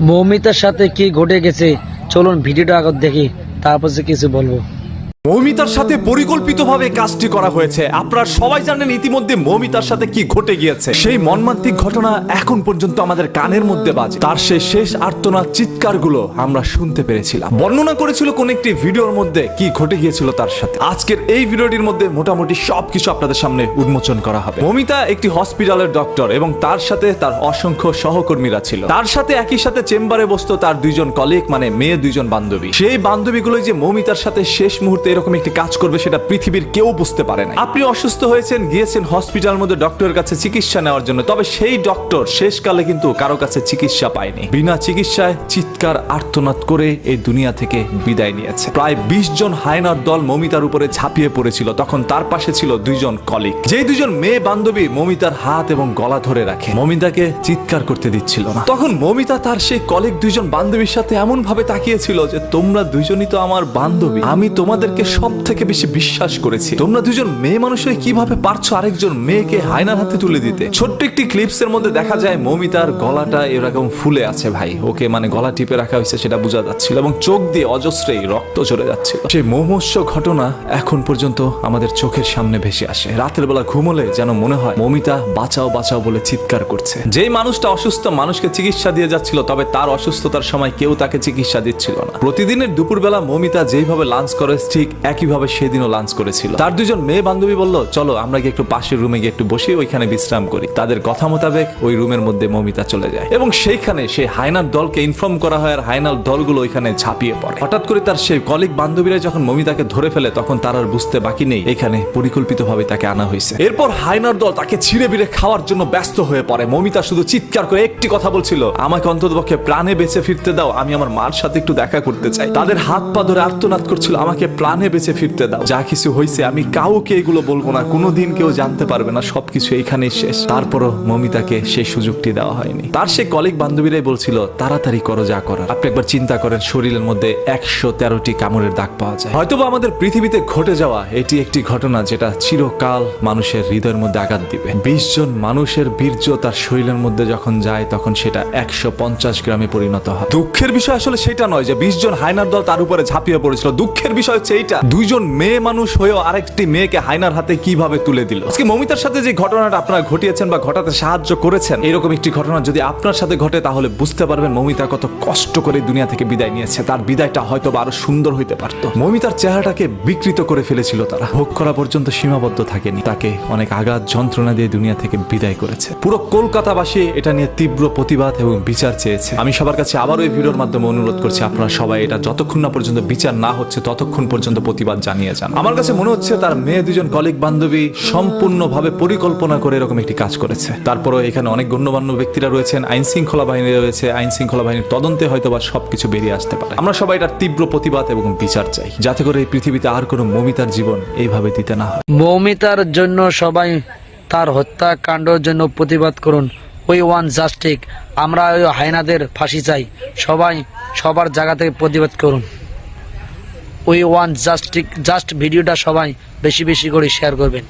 মৌমিতার সাথে কি ঘটে গেছে? চলুন ভিডিওটা আগত দেখি তারপর কিছু বলব। মৌমিতার সাথে পরিকল্পিতভাবে কাজটি করা হয়েছে। আপনারা সবাই জানেন ইতিমধ্যে মৌমিতার সাথে কি ঘটে গিয়েছে। সেই মর্মান্তিক ঘটনা এখন পর্যন্ত আমাদের কানের মধ্যে বাজে। তার সেই শেষ আর্তনাদ চিৎকারগুলো আমরা শুনতে পেরেছিলাম। বর্ণনা করেছিল কোন একটি ভিডিওর মধ্যে কি ঘটে গিয়েছিল তার সাথে। আজকের এই ভিডিওটির মধ্যে মোটামুটি সবকিছু আপনাদের সামনে উন্মোচন করা হবে। মৌমিতা একটি হসপিটালের ডক্টর এবং তার সাথে তার অসংখ্য সহকর্মীরা ছিল। তার সাথে একই সাথে চেম্বারে বসতো তার দুইজন কলিগ মানে মেয়ে দুইজন বান্ধবী। সেই বান্ধবীগুলো যে মৌমিতার সাথে শেষ মুহূর্তে এরকম একটি কাজ করবে সেটা পৃথিবীর কেউ বুঝতে পারে না আপনি অসুস্থ হয়েছেন, গিয়েছেন হসপিটালের মধ্যে ডক্টরের কাছে চিকিৎসা নেওয়ার জন্য, তবে সেই ডক্টর শেষকালে কিন্তু কারও কাছে চিকিৎসা পায়নি। বিনা চিকিৎসায় চিৎকার, আর্তনাদ করে এই দুনিয়া থেকে বিদায় নিয়েছে। প্রায় বিশ জন হায়নার দল মমিতার উপরে ঝাঁপিয়ে পড়েছিল, তখন তার পাশে ছিল দুইজন কলিগ। যেই দুজন মেয়ে বান্ধবী মমিতার হাত এবং গলা ধরে রাখে, মমিতাকে চিৎকার করতে দিচ্ছিল না। তখন মমিতা তার সেই কলিগ দুইজন বান্ধবীর সাথে এমন ভাবে তাকিয়েছিল যে, তোমরা দুজনই তো আমার বান্ধবী। আমি তোমাদেরকে সব থেকে বেশি বিশ্বাস করেছি। তোমরা দুজন মেয়ে মানুষ হয়ে কীভাবে পারছ আরেকজন মেয়েকে হায়নার হাতে তুলে দিতে? ছোট্ট একটি ক্লিপস এর মধ্যে দেখা যায় মমিতার গলাটা এরকম ফুলে আছে ভাই। ওকে মানে গলা টিপে রাখা হয়েছে সেটা বোঝা যাচ্ছিল এবং চোখ দিয়ে অজস্রেই রক্ত ঝরে যাচ্ছিল। সেই মোমস্য ঘটনা এখন পর্যন্ত আমাদের চোখের সামনে ভেসে আসে। রাতের বেলা ঘুমলে যেন মনে হয় মমিতা বাঁচাও বাঁচাও বলে চিৎকার করছে। যেই মানুষটা অসুস্থ মানুষকে চিকিৎসা দিয়ে যাচ্ছিল, তবে তার অসুস্থতার সময় কেউ তাকে চিকিৎসা দিচ্ছিল না। প্রতিদিনের দুপুরবেলা মমিতা যেইভাবে লাঞ্চ করে, ঠিক একইভাবে সেদিনও লাঞ্চ করেছিল। তার দুজন মেয়ে বান্ধবী বলল, চলো, আমরা গিয়ে একটু পাশের রুমে গিয়ে একটু বসে, ওইখানে বিশ্রাম করি। তাদের কথা মোতাবেক ওই রুমের মধ্যে মমিতা চলে যায় এবং সেইখানে সেই হায়নার দলকে ইনফর্ম করা হয় আর হায়নার দলগুলো ওইখানে ঝাঁপিয়ে পড়ে। হঠাৎ করে তার সেই কলিগ বান্ধবীরা যখন মমিতাকে ধরে ফেলে, তখন তার আর বুঝতে বাকি নেই, এখানে পরিকল্পিতভাবে তাকে আনা হয়েছে। এরপর হায়নার দল তাকে ছিঁড়ে বিড়ে খাওয়ার জন্য ব্যস্ত হয়ে পড়ে। মমিতা শুধু চিৎকার করে একটি কথা বলছিল, আমাকে অন্ততপক্ষে প্রাণে বেঁচে ফিরতে দাও, আমি আমার মার সাথে একটু দেখা করতে চাই। তাদের হাত পা ধরে আর্তনাদ করছিল, আমাকে প্রাণে বেঁচে ফিরতে দাও। যা কিছু হয়েছে আমি কাউকে এগুলো বলব না। কোনোদিন কেউ জানতে পারবে না, সবকিছু এইখানেই শেষ। তারপরও মমিতাকে সেই সুযোগটি দেওয়া হয়নি। তার সে কলিগ বান্ধবীরাই বলছিল, তাড়াতাড়ি করো, যা করার। আপনি একবার চিন্তা করেন, শরীরের মধ্যে একশো তেরোটি কামড়ের দাগ পাওয়া যায়। হয়তোবা আমাদের পৃথিবীতে ঘটে যাওয়া এটি একটি ঘটনা যেটা চিরকাল মানুষের হৃদয়ের মধ্যে আঘাত দিবে। বিশ জন মানুষের বীর্য তার শরীরের মধ্যে যখন যায়, তখন সেটা একশো পঞ্চাশ গ্রামে পরিণত হয়। দুঃখের বিষয় আসলে সেটা নয় যে বিশ জন হায়নার দল তার উপরে ঝাঁপিয়ে পড়েছিল। দুঃখের বিষয় হচ্ছে এইটা। দুইজন মেয়ে মানুষ হয়েও আরেকটি মেয়েকে হায়নার হাতে কীভাবে তুলে দিল? আজকে মমিতার সাথে যে ঘটনাটা আপনারা ঘটিয়েছেন বা ঘটাতে সাহায্য করেছেন, এরকম একটি ঘটনা যদি আপনার সাথে ঘটে, তাহলে বুঝতে পারবেন মমিতা কত কষ্ট করে দুনিয়া থেকে বিদায় নিয়েছে। তার বিদায়টা হয়তো আরও সুন্দর হইতে পারত। মমিতার চেহারাটাকে বিকৃত করে ফেলেছিল তারা। ভোগ করা পর্যন্ত সীমাবদ্ধ থাকেনি। তাকে অনেক আঘাত, যন্ত্রণা দিয়ে দুনিয়া থেকে বিদায় করেছে। পুরো কলকাতাবাসী এটা নিয়ে তীব্র প্রতিবাদ এবং বিচার চেয়েছে। আমি সবার কাছে আবারও এই ভিডিওর মাধ্যমে অনুরোধ করছি, আপনারা সবাই এটা যতক্ষণ না পর্যন্ত বিচার না হচ্ছে, ততক্ষণ পর্যন্ত প্রতিবাদ জানিয়ে যান আমার কাছে মনে হচ্ছে তার মেয়ে দুজন কলিগ বান্ধবী সম্পূর্ণভাবে পরিকল্পনা করে এরকম একটি কাজ করেছে। তারপরে এখানে অনেক গণ্যমান্য ব্যক্তিরা রয়েছেন আইন শৃঙ্খলা বাহিনী রয়েছে আইন শৃঙ্খলা বাহিনীর তদন্তে হয়তো বা সবকিছু বেরিয়ে আসতে পারে। আমরা সবাই এটার তীব্র প্রতিবাদ এবং বিচার চাই, যাতে করে এই পৃথিবীতে আর কোনো মমিতার জীবন এইভাবে দিতে না হয়। মৌমিতার জন্য সবাই তার হত্যাকাণ্ডের জন্য প্রতিবাদ করুন। ওই ওয়ান জাস্টিক আমরা ওই হায়নাদের ফাঁসি চাই। সবাই সবার জায়গা থেকে প্রতিবাদ করুন। ওই ওয়ান জাস্ট জাস্ট ভিডিওটা সবাই বেশি বেশি করে শেয়ার করবেন।